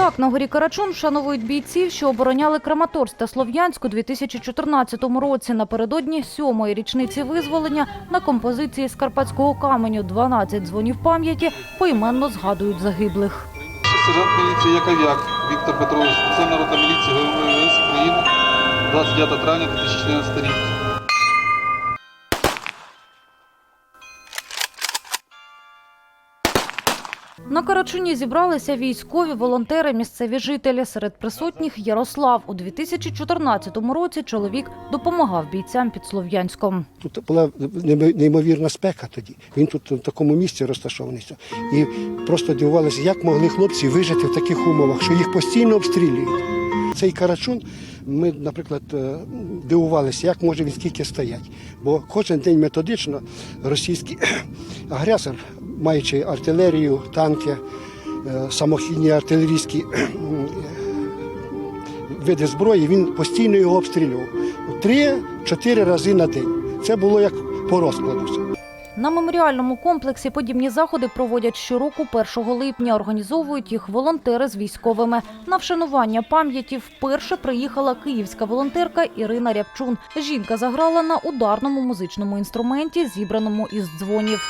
Так, на горі Карачун вшановують бійців, що обороняли Краматорськ та Слов'янськ у 2014 році. Напередодні сьомої річниці визволення на композиції з карпатського каменю 12 дзвонів пам'яті поіменно згадують загиблих. Сержант міліції Яковяк Віктор Петрович, спеціальна рота міліції ГВС України, 29 травня 2014 рік. На Карачуні зібралися військові, волонтери, місцеві жителі. Серед присутніх Ярослав. У 2014 році чоловік допомагав бійцям під Слов'янськом. Тут була неймо- неймовірна спека тоді. Він тут в такому місці розташований. І просто дивувалися, як могли хлопці вижити в таких умовах, що їх постійно обстрілюють. Цей карачун, ми, наприклад, е, дивувалися, як може він скільки стоять. Бо кожен день методично російський агресор, маючи артилерію, танки, е, самохідні артилерійські види зброї, він постійно його обстрілював. Три-чотири рази на день. Це було як по розкладу. На меморіальному комплексі подібні заходи проводять щороку 1 липня. Організовують їх волонтери з військовими. На вшанування пам'яті вперше приїхала київська волонтерка Ірина Рябчун. Жінка заграла на ударному музичному інструменті, зібраному із дзвонів.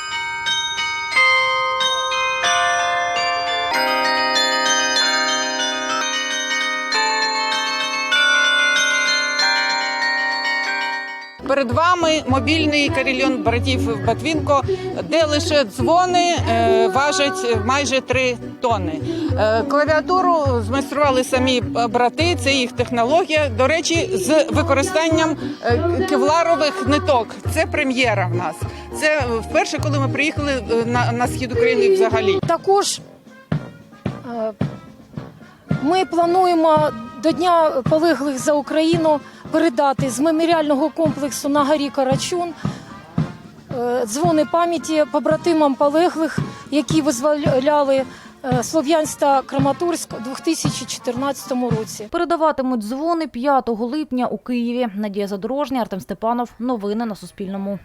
Перед вами мобільний карельйон братів Батвінко, де лише дзвони е, важать майже 3 тонни. Е, клавіатуру змайстрували самі брати, це їх технологія. До речі, з використанням е, кевларових ниток. Це прем'єра в нас. Це вперше, коли ми приїхали на, на схід України взагалі. Також ми плануємо до Дня полеглих за Україну передати з меморіального комплексу на горі Карачун е, дзвони пам'яті побратимам полеглих, які визволяли слов'янська Слов'янськ та Краматорськ у 2014 році. Передаватимуть дзвони 5 липня у Києві. Надія Задорожня, Артем Степанов. Новини на Суспільному.